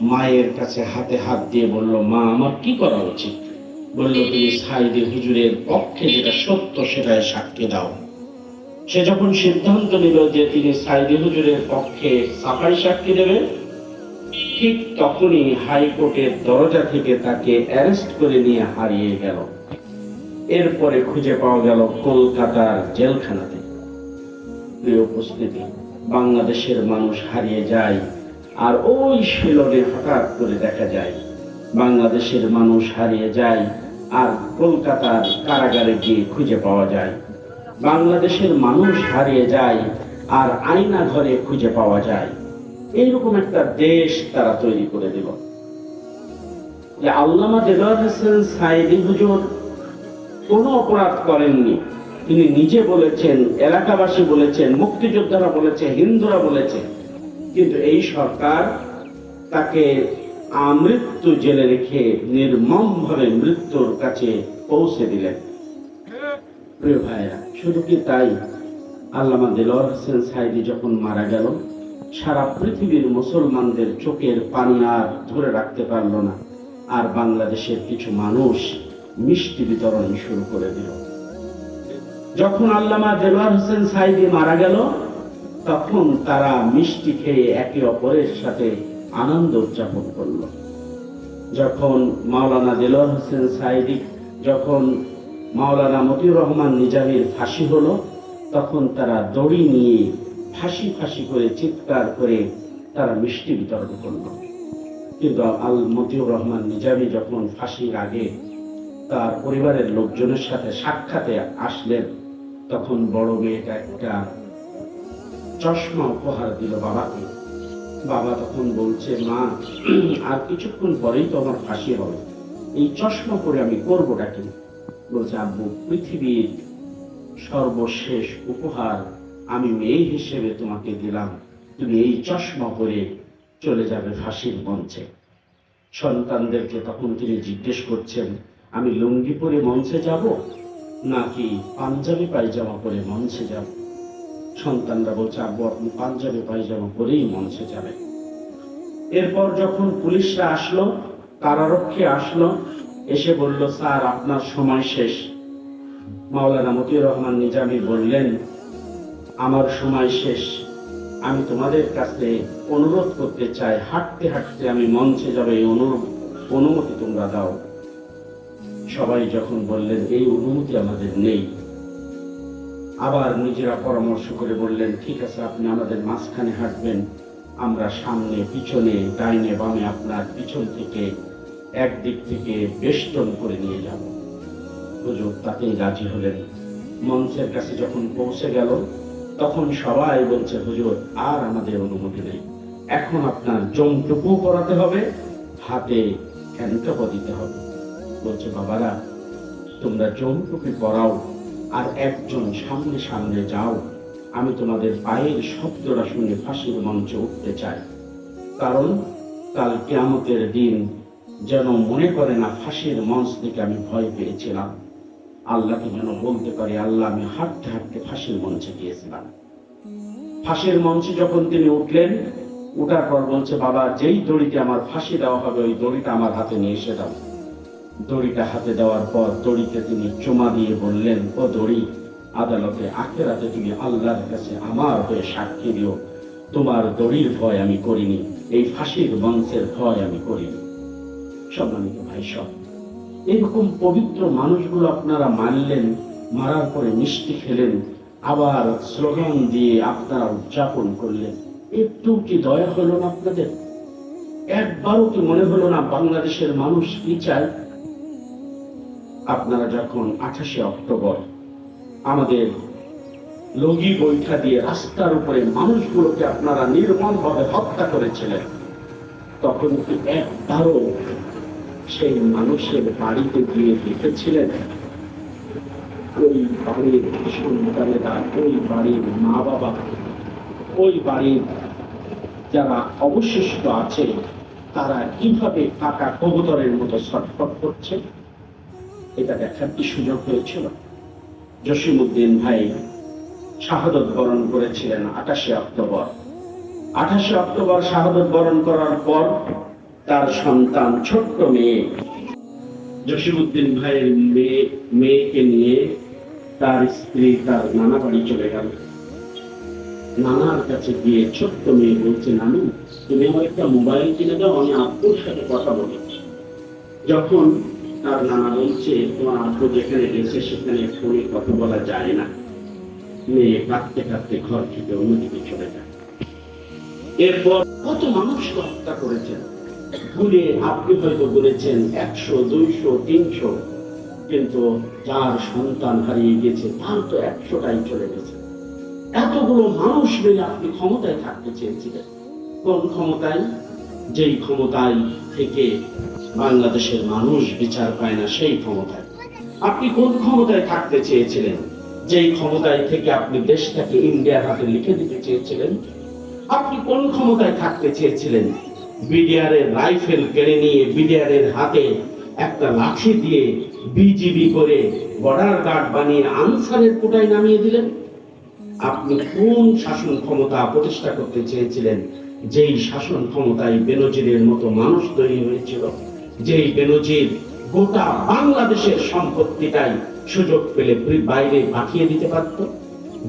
মায়ের কাছে হাতে হাত দিয়ে বলল, মা, আমার কি করা উচিত? বলল, তুমি সাইদি হুজুরের পক্ষে যেটা সত্য সেটাই সাক্ষী দাও। সে যখন সিদ্ধান্ত নিল যে তিনি সাইদি হুজুরের পক্ষে সাফাই সাক্ষী দেবে, ঠিক তখনই হাইকোর্টের দরজা থেকে তাকে অ্যারেস্ট করে নিয়ে হারিয়ে গেল। এরপরে খুঁজে পাওয়া গেল কলকাতার জেলখানাতে। প্রিয় উপস্থিতি, বাংলাদেশের মানুষ হারিয়ে যায় আর ওই শিলনে হঠাৎ করে দেখা যায়, বাংলাদেশের মানুষ হারিয়ে যায় আর কলকাতার কারাগারে গিয়ে খুঁজে পাওয়া যায়। বাংলাদেশের মানুষ হারিয়ে যায় আর আয়না ঘরে খুঁজে পাওয়া যায়। এইরকম একটা দেশ তারা তৈরি করে দিল। যে আল্লামা দেলোয়ার হোসেন সাইদি হুজুর কোনো অপরাধ করেননি। তিনি নিজে বলেছেন, এলাকাবাসী বলেছেন, মুক্তিযোদ্ধারা বলেছে, হিন্দুরা বলেছে। কিন্তু এই সরকার তাকে আমৃত্যু জেলে রেখে নির্মমভাবে মৃত্যুর কাছে পৌঁছে দিলেন। প্রিয় ভাইরা শুধু কি তাই? আল্লামা দেলোয়ার হোসেন সাইদি যখন মারা গেল, সারা পৃথিবীর মুসলমানদের চোখের পানি আর ধরে রাখতে পারল না। আর বাংলাদেশের কিছু মানুষ মিষ্টি বিতরণ শুরু করে দিল। যখন আল্লামা দেলোয়ার হোসেন সাইদি মারা গেল তখন তারা মিষ্টি খেয়ে একে অপরের সাথে আনন্দ উদযাপন করল। যখন মাওলানা দেলোয়ার হোসেন সাইদি যখন মাওলানা মতিউর রহমান নিজামীর ফাঁসি হলো, তখন তারা দড়ি নিয়ে ফাঁসি ফাঁসি করে চিৎকার করে তারা মিষ্টি বিতরণ করল। কিন্তু আল মতিউর রহমান নিজামী যখন ফাঁসির আগে তার পরিবারের লোকজনের সাথে সাক্ষাতে আসলেন, তখন বড় মেয়েটা একটা চশমা উপহার দিল বাবাকে। বাবা তখন বলছে, মা, আর কিছুক্ষণ পরেই তো আমার ফাঁসি হবে। এই চশমা পরে আমি করবোটা কি? বলছে, আব্বু, পৃথিবীর সর্বশেষ উপহার আমি মেয়ে হিসেবে তোমাকে দিলাম। তুমি এই চশমা পরে চলে যাবে ফাঁসির মঞ্চে। সন্তানদেরকে তখন তিনি জিজ্ঞেস করছেন, আমি লুঙ্গি পরে মঞ্চে যাব নাকি পাঞ্জাবি পায়জামা পরে মঞ্চে যাব? সন্তানরা বলছে, আব্বু, আপনি পাঞ্জাবি, পায়জামা পরেই মঞ্চে যাবেন। এরপর যখন পুলিশরা আসলো কারারক্ষী আসলো, এসে বলল, স্যার, আপনার সময় শেষ। মাওলানা মতিউর রহমান নিজামী বললেন, আমার সময় শেষ। আমি তোমাদের কাছে অনুরোধ করতে চাই, হাঁটতে হাঁটতে আমি মঞ্চে যাবে, এই অনুমতি তোমরা দাও। সবাই যখন বললেন, এই অনুমতি আমাদের নেই। আবার নিজেরা পরামর্শ করে বললেন, ঠিক আছে, আপনি আমাদের মাঝখানে হাঁটবেন। আমরা সামনে, পিছনে, ডাইনে, বামে আপনার পিছন থেকে একদিক থেকে বেষ্টন করে নিয়ে যাব। হুজুর তাতেই রাজি হলেন। মঞ্চের কাছে যখন পৌঁছে গেল, তখন সবাই বলছে, হুজুর, আর আমাদের অনুমতি নেই। এখন আপনার জমটুকু করাতে হবে, হাতে হ্যান্ডকাপও দিতে হবে। বলছে, বাবারা, তোমরা জমটুপি পরাও। আর একজন সামনে সামনে যাও, আমি তোমাদের পায়ের শব্দটা শুনে ফাঁসির মঞ্চে উঠতে চাই। কারণ কাল কেয়ামতের দিন যেন মনে করে না ফাঁসির মঞ্চ থেকে আমি ভয় পেয়েছিলাম। আল্লাহকে যেন বলতে পারি, আল্লাহ, আমি হাঁটতে হাঁটতে ফাঁসির মঞ্চে গিয়েছিলাম। ফাঁসির মঞ্চে যখন তিনি উঠলেন, উঠার পর বলছে, বাবা, যেই দড়িতে আমার ফাঁসি দেওয়া হবে, ওই দড়িটা আমার হাতে নিয়ে এসে দাও। দড়িটা হাতে দেওয়ার পর দড়িতে তিনি চুমা দিয়ে বললেন, ও দড়ি, আদালতে আখেরাতে তুমি আল্লাহর কাছে আমার হয়ে সাক্ষী দিও। তোমার দড়ির ভয় আমি করিনি, এই ফাঁসির মঞ্চের ভয় আমি করিনি। সম্মানিত ভাই সব এরকম পবিত্র মানুষগুলো আপনারা মানলেন মারার পরে মিষ্টি খেলেন, আবার স্লোগান দিয়ে আপনারা উদযাপন করলেন। একটু কি দয়া হলো না আপনাদের? একবারও কি মনে হলো না বাংলাদেশের মানুষ কি চায় আপনারা যখন আঠাশে অক্টোবর আমাদের লগি বৈঠা দিয়ে রাস্তার উপরে মানুষগুলোকে আপনারা নির্মমভাবে হত্যা করেছিলেন, তখন কি একবারও সেই মানুষের বাড়িতে গিয়ে দেখেছিলেন? ওই বাড়ির সন্তানেরা, ওই বাড়ির মা বাবা ওই বাড়ির যারা অবশিষ্ট আছে, তারা কীভাবে কাকা কবুতরের মতো ছটফট করছে? এটা দেখার কি সুযোগ হয়েছিল? জসিমুদ্দিন ভাই শাহাদত বরণ করেছিলেন আঠাশে অক্টোবর। আঠাশে অক্টোবর শাহাদত বরণ করার পর তার সন্তান ছোট্ট মেয়ে জসিমুদ্দিন ভাইয়ের মেয়ে, মেয়েকে নিয়ে তার স্ত্রী, তার নানা বাড়ি চলে গেল। নানার কাছে গিয়ে ছোট্ট মেয়ে বলছে, নানু, তুমি আমার একটা মোবাইল কিনে দাও, আমি আব্বুর সাথে কথা বলি। যখন তার নানা বলছে তোমার আব্বু যেখানে গেছে, সেখানে ফোনে কথা বলা যায় না। মেয়ে কাঁদতে কাঁদতে ঘর থেকে অন্যদিকে চলে যায়। এরপর কত মানুষকে হত্যা করেছেন? ভুলে আপনি হয়তো বলেছেন একশো, দুইশো, তিনশো। কিন্তু যার সন্তান হারিয়ে গেছে, তার তো একশোটাই চলে গেছে। এতগুলো মানুষ মিলে আপনি ক্ষমতায় থাকতে চেয়েছিলেন। কোন ক্ষমতায়? যেই ক্ষমতায় থেকে বাংলাদেশের মানুষ বিচার পায় না সেই ক্ষমতায়। আপনি কোন ক্ষমতায় থাকতে চেয়েছিলেন? যেই ক্ষমতায় থেকে আপনি দেশটাকে ইন্ডিয়ার হাতে লিখে দিতে চেয়েছিলেন? আপনি কোন ক্ষমতায় থাকতে চেয়েছিলেন? বিডিআর এর রাইফেল কেড়ে নিয়ে বিডিআর এর হাতে একটা লাঠি দিয়ে বিজিবি করে বর্ডার গার্ড বানিয়ে আনসারের কোটায় নামিয়ে দিলেন? আপনি কোন শাসন ক্ষমতা প্রতিষ্ঠা করতে চেয়েছিলেন? যেই শাসন ক্ষমতায় বেনজিরের মতো মানুষ তৈরি হয়েছিল? যেই বেনজির গোটা বাংলাদেশের সম্পত্তিটাই সুযোগ পেলে বাইরে পাঠিয়ে দিতে পারত।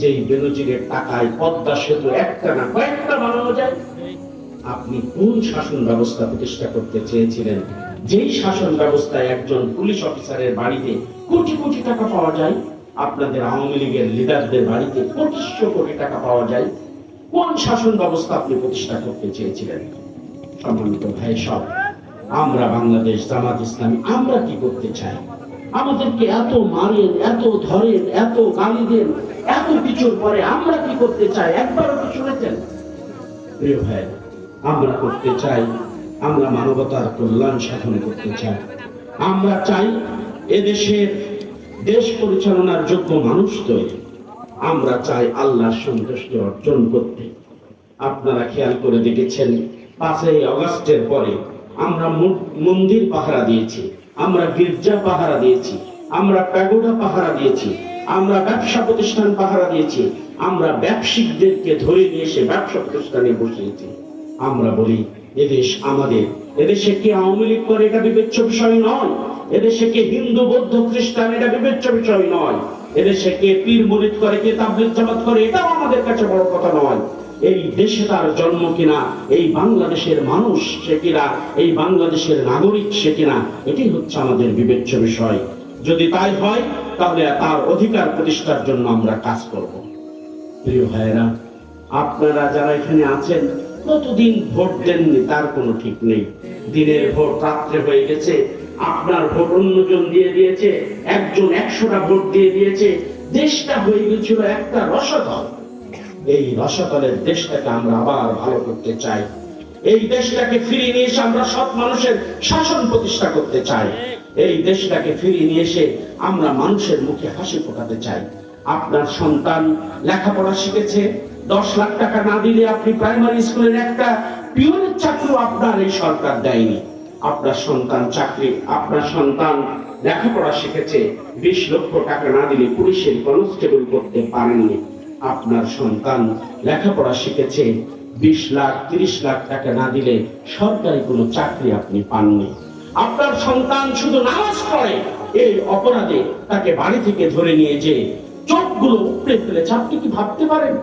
যেই বেনজিরের টাকায় পদ্মা সেতু একটা না কয়েকটা বানানো যায়। আপনি কোন শাসন ব্যবস্থা প্রতিষ্ঠা করতে চেয়েছিলেন? যেই শাসন ব্যবস্থায় একজন পুলিশ অফিসারের বাড়িতে কোটি কোটি টাকা পাওয়া যায়, আপনাদের আওয়ামী লীগের লিডারদের বাড়িতে পঁচিশশো কোটি টাকা পাওয়া যায়, কোন শাসন ব্যবস্থা আপনি প্রতিষ্ঠা করতে চেয়েছিলেন? সম্মানিত ভাই, সব আমরা বাংলাদেশ, জামাত ইসলামী, আমরা কি করতে চাই? আমাদেরকে এত মারেন, এত ধরেন, এত গালি দেন, এত কিছুর পরে আমরা কি করতে চাই? একবারও কি শুনেছেন? প্রিয় ভাই, আমরা করতে চাই, আমরা মানবতার কল্যাণ সাধন করতে চাই। আমরা চাই এদেশের দেশ পরিচালনার যোগ্য মানুষ তৈরি। আমরা চাই আল্লাহর সন্তুষ্টি অর্জন করতে। আপনারা খেয়াল করে দেখেছেন, পাঁচই অগস্টের পরে আমরা মন্দির পাহারা দিয়েছি, আমরা গির্জা পাহারা দিয়েছি, আমরা প্যাগোডা পাহারা দিয়েছি, আমরা ব্যবসা প্রতিষ্ঠান পাহারা দিয়েছি, আমরা ব্যবসায়িকদেরকে ধরে নিয়ে এসে ব্যবসা প্রতিষ্ঠানে বসিয়েছি। আমরা বলি, এদেশ আমাদের, এদেশে কি আওয়ামী লীগ করে এটা বিবেচ্য বিষয় নয়? এদেশে কে হিন্দু, বৌদ্ধ, খ্রিস্টান এটা বিবেচ্য বিষয় নয়? এদেশে কে পীর মুরিদ করে, কে তাবলিগ জামাত করে, এটাও আমাদের কাছে বড় কথা নয়। এই দেশে তার জন্ম কিনা, এই বাংলাদেশের মানুষ সে কিনা, এই বাংলাদেশের নাগরিক সে কিনা এটি হচ্ছে আমাদের বিবেচ্য বিষয়। যদি তাই হয়, তাহলে তার অধিকার প্রতিষ্ঠার জন্য আমরা কাজ করব। প্রিয় ভাইয়েরা, আপনারা যারা এখানে আছেন, কতদিন ভোট দেননি তার কোনো ঠিক নেই। দিনের ভোট রাত্রে হয়ে গেছে, আপনার ভোট অন্যজন দিয়ে দিয়েছে, একজন একশোটা ভোট দিয়ে দিয়েছে, দেশটা হয়ে গেছিল একটা রসদল। এই রসদলের দেশটাকে আমরা আবার ভালো করতে চাই। এই দেশটাকে ফিরিয়ে নিয়ে এসে আমরা সৎ মানুষের শাসন প্রতিষ্ঠা করতে চাই। এই দেশটাকে ফিরিয়ে নিয়ে এসে আমরা মানুষের মুখে হাসি ফোটাতে চাই। আপনার সন্তান লেখাপড়া শিখেছে, দশ লাখ টাকা না দিলে আপনি প্রাইমারি স্কুলের একটা পিওনের চাকরি আপনার এই সরকার দেয়নি। আপনার সন্তান চাকরি, আপনার সন্তান লেখাপড়া শিখেছে, বিশ লক্ষ টাকা না দিলে পুলিশের কনস্টেবল করতে পারেননি। আপনার সন্তান লেখাপড়া শিখেছে, বিশ লাখ, তিরিশ লাখ টাকা না দিলে সরকারি কোনো চাকরি আপনি পাননি। আপনার সন্তান শুধু নামাজ পড়ে, এই অপরাধে তাকে বাড়ি থেকে ধরে নিয়ে যে চোখগুলো উপড়ে ফেলেছে। আপনি কি ভাবতে পারেন?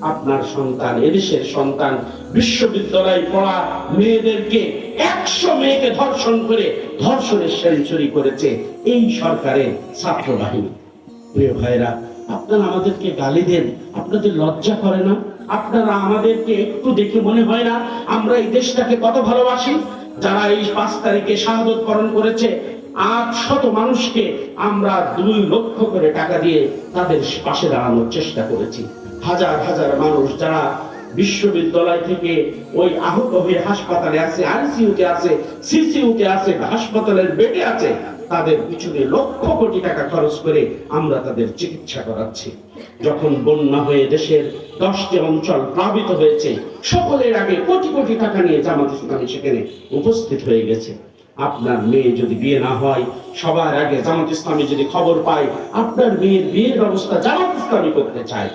আপনার সন্তান, এদেশের সন্তান, বিশ্ববিদ্যালয়ে পড়া মেয়েদেরকে একশো মেয়েকে ধর্ষণ করে, ধর্ষণের সেঞ্চুরি করেছে এই সরকারের ছাত্র বাহিনী প্রিয় ভাইরা আপনারা আমাদেরকে গালি দেন, আপনাদের লজ্জা করে না? আপনারা আমাদেরকে একটু দেখে মনে হয় না? আমরা এই দেশটাকে কত ভালোবাসি? যারা এই পাঁচ তারিখে শাহাদত বরণ করেছে, আট শত মানুষকে আমরা দুই লক্ষ করে টাকা দিয়ে তাদের পাশে দাঁড়ানোর চেষ্টা করেছি। হাজার হাজার মানুষ যারা বিশ্ববিদ্যালয় থেকে ওই আহত হয়ে হাসপাতালে আছে, আইসিইউতে আছে, সিসিইউতে আছে, হাসপাতালের বেডে আছে। তাদের পিছনে লক্ষ কোটি টাকা খরচ করে আমরা তাদের চিকিৎসা করাচ্ছি। যখন বন্যা হয়ে দেশের দশটি অঞ্চল প্লাবিত হয়েছে, সকলের আগে কোটি কোটি টাকা নিয়ে জামাত ইসলামী সেখানে উপস্থিত হয়ে গেছে। আপনার মেয়ে যদি বিয়ে না হয়, সবার আগে জামাত ইসলামী যদি খবর পায়, আপনার মেয়ের বিয়ের ব্যবস্থা জামাত ইসলামী করতে চায়।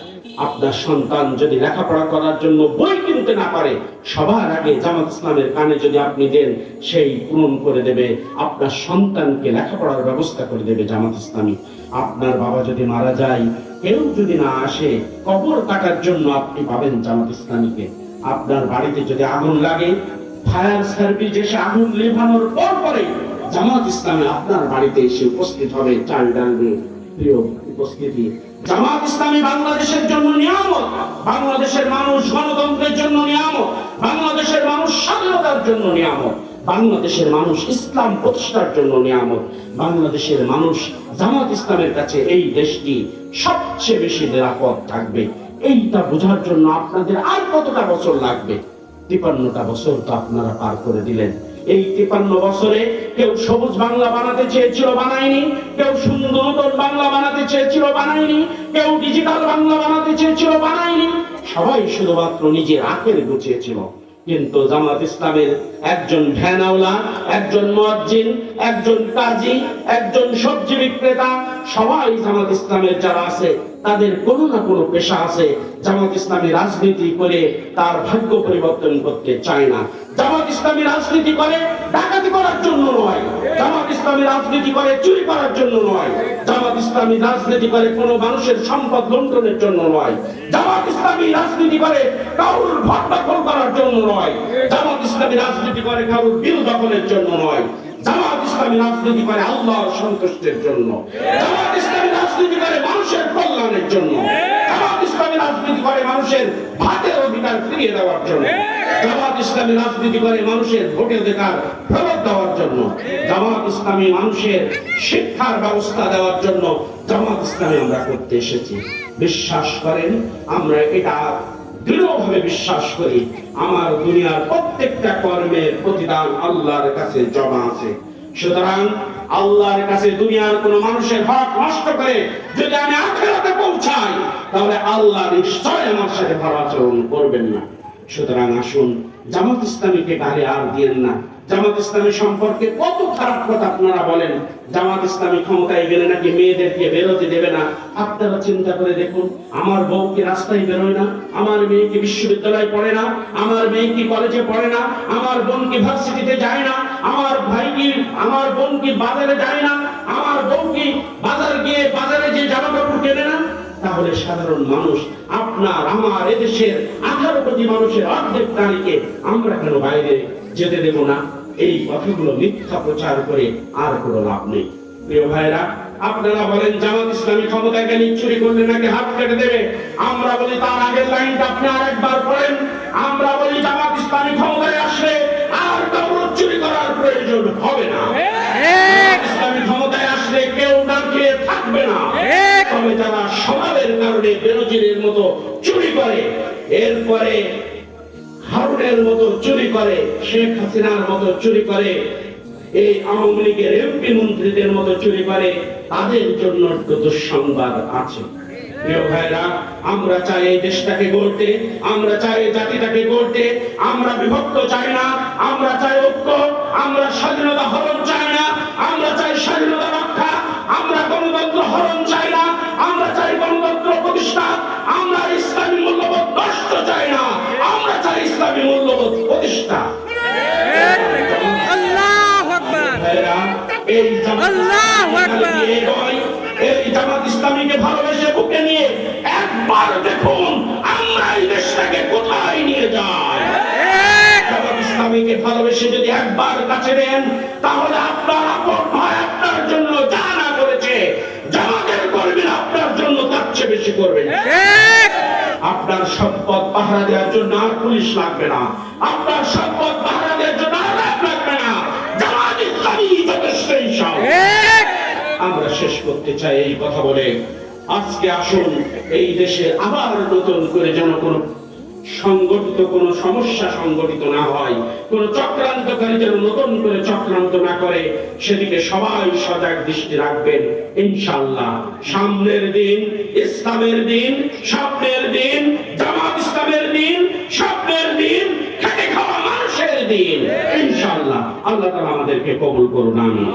আপনার সন্তান যদি লেখাপড়া করার জন্য বই কিনতে না পারে, সবার আগে জামাত ইসলামের কানে যদি আপনি দেন, সেই পূরণ করে দেবে। আপনার সন্তানকে লেখাপড়ার ব্যবস্থা করে দেবে জামাত ইসলামী। আপনার বাবা যদি মারা যায়, কেউ যদি না আসে, কবর কাটার জন্য আপনি পাবেন জামাত ইসলামীকে। আপনার বাড়িতে যদি আগুন লাগে, ফায়ার সার্ভিস এসে আগুন লেভানোর পর পরে জামাত ইসলামী আপনার বাড়িতে এসে উপস্থিত হবে। চাল ডাল প্রিয় উপস্থিতি জামাত ইসলামী বাংলাদেশের জন্য নিয়ামত, বাংলাদেশের মানুষ গণতন্ত্রের জন্য নিয়ামত, বাংলাদেশের মানুষ স্বাধীনতার জন্য নিয়ামত, বাংলাদেশের মানুষ ইসলাম প্রতিষ্ঠার জন্য নিয়ামত, বাংলাদেশের মানুষ জামাত ইসলামের কাছে এই দেশটি সবচেয়ে বেশি নিরাপদ থাকবে। এইটা বোঝার জন্য আপনাদের আর কতটা বছর লাগবে? তিপান্নটা বছর তো আপনারা পার করে দিলেন। এই তিপান্ন বছরে কেউ সবুজ বাংলা বানাতে চেয়েছিল, বানায়নি। কেউ সুন্দর বাংলা বানাতে চেয়েছিল, বানায়নি। কেউ ডিজিটাল বাংলা বানাতে চেয়েছিল, বানায়নি। সবাই শুধুমাত্র নিজের আখের গুছিয়েছিল। কিন্তু জামাত ইসলামের একজন ভ্যানাওলা একজন মুয়াজ্জিন, একজন কাজী, একজন সবজি বিক্রেতা, সবাই জামাত ইসলামের যারা আছে, তাদের কোনো না কোনো পেশা আছে। জামাত ইসলামী রাজনীতি করে তার ভাগ্য পরিবর্তন করতে চায় না। জামাত ইসলামী রাজনীতি করে ডাকাতি করার জন্য নয়। জামাত ইসলামী রাজনীতি করে চুরি করার জন্য নয়। জামাত ইসলামী রাজনীতি করে কোনো মানুষের সম্পদ লুণ্ঠনের জন্য নয়। জামাত ইসলামী রাজনীতি করে কারুর ভোট দখল করার জন্য নয়। জামাত ইসলামী রাজনীতি করে কারুর বিল দখলের জন্য নয়। জামাত ইসলামী রাজনীতি করে আল্লাহর সন্তুষ্টের জন্য। জামাত ইসলামী রাজনীতি করে মানুষের কল্যাণের জন্য। জামাত ইসলামী রাজনীতি করে মানুষের ভাতের অধিকার ফিরিয়ে দেওয়ার জন্য। জামাত ইসলামী রাজনীতি করে মানুষের ভোটের অধিকার ফেরত দেওয়ার জন্য। জামাত ইসলামী মানুষের শিক্ষার ব্যবস্থা দেওয়ার জন্য জামাত ইসলামী আমরা করতে এসেছি। বিশ্বাস করেন, আমরা এটা দৃঢ়ভাবে বিশ্বাস করি। আমার দুনিয়ার প্রত্যেকটা কর্মের প্রতিদান আল্লাহর কাছে জমা আছে। সুতরাং আল্লাহর কাছে দুনিয়ার কোন মানুষের হক নষ্ট করে যদি আমি আখেরাতে পৌঁছাই, তাহলে আল্লাহ নিশ্চয় আমার সাথে ভালো আচরণ করবেন না। সুতরাং আসুন, জামাত ইসলামীকে গালে আর দিয়েন না। জামাত ইসলামী সম্পর্কে কত খারাপ কথা আপনারা বলেন? জামাত ইসলামী ক্ষমতায় গেলে নাকি মেয়েদেরকে বেরোতে দেবে না? আপনারা চিন্তা করে দেখুন, আমার বউ কি রাস্তায় বেরোয় না? আমার মেয়ে কি বিশ্ববিদ্যালয়ে পড়ে না? আমার মেয়ে কি কলেজে পড়ে না? আমার বোন কি ভার্সিটিতে যায় না? আমার ভাই কি আমার বোন কি বাজারে যায় না, আমার বউ কি বাজার গিয়ে বাজারে যে জামা কাপড় কেনে না, তাহলে সাধারণ মানুষ আপনার, আমার এদেশের আঠারো কোটি মানুষের অর্ধেক নারীকে আমরা কেন বাইরে যেতে দেব না? এই কথাগুলো মিথ্যা প্রচার করে আর কোনো লাভ নেই। প্রিয় ভাইরা আপনারা বলেন, জামাত ইসলামী ক্ষমতায় গেলে চুরি করলে নাকি হাত কেটে দেবে? আমরা বলি, তার আগের লাইনটা আপনি আরেকবার পড়েন। আমরা বলি, জামাত ইসলামী প্রয়োজন হবে না। ইসলামী ক্ষমতায় আসলে কেউ না খেয়ে থাকবে না। তবে যারা স্বভাবের কারণে বেরোজিরের মতো চুরি করে এরপরে হারুনের মতো চুরি করে শেখ হাসিনার মতো চুরি করে এই আওয়ামী লীগের এমপি মন্ত্রীদের মতো চুরি করে তাদের জন্য দুঃসংবাদ আছে। প্রিয় ভাইরা আমরা চাই এই দেশটাকে গড়তে আমরা চাই এই জাতিটাকে গড়তে আমরা বিভক্ত চাই না আমরা চাই ঐক্য। আমরা স্বাধীনতা হরণ চাই না আমরা চাই স্বাধীনতা রক্ষা আমরা গণতন্ত্র হরণ চাই না আমরা চাই গণতন্ত্র প্রতিষ্ঠা আমরা ইসলামী মূল্যবোধ নষ্ট চাই না আমরা চাই ইসলামী মূল্যবোধ প্রতিষ্ঠা। এই জামাত ইসলামীকে ভালোবেসে বুকে নিয়ে একবার দেখুন আমরা এই দেশটাকে কোথায় নিয়ে যাই? ইসলামীকে ভালোবেসে যদি একবার কাছে দেন তাহলে আপনার আপন ভাই আপনার জন্য যা না করেছে জামাতের করবেন আপনার জন্য তার চেয়ে বেশি করবেন। আপনার সম্পদ পাহারা দেওয়ার জন্য আর পুলিশ লাগবে না। আপনার সম্পদ পাহারা দেওয়ার জন্য আর লাগবে না। জামাত ইসলামী যথেষ্ট আমরা শেষ করতে চাই এই কথা বলে। আজকে আসুন এই দেশে আবার নতুন করে যেন কোন সংগঠিত কোন সমস্যা সংগঠিত না হয়, কোন চক্রান্তকারী যেন নতুন করে চক্রান্ত না করে, সেদিকে সবাই সজাগ দৃষ্টি রাখবেন, ইনশাআল্লাহ। সামনের দিন ইসলামের দিন, স্বপ্নের দিন, জামাত ইসলামের দিন, স্বপ্নের দিন, খেটে খাওয়া মানুষের দিন, ইনশাআল্লাহ। আল্লাহ তাআলা আমাদেরকে কবুল করুন, আমিন।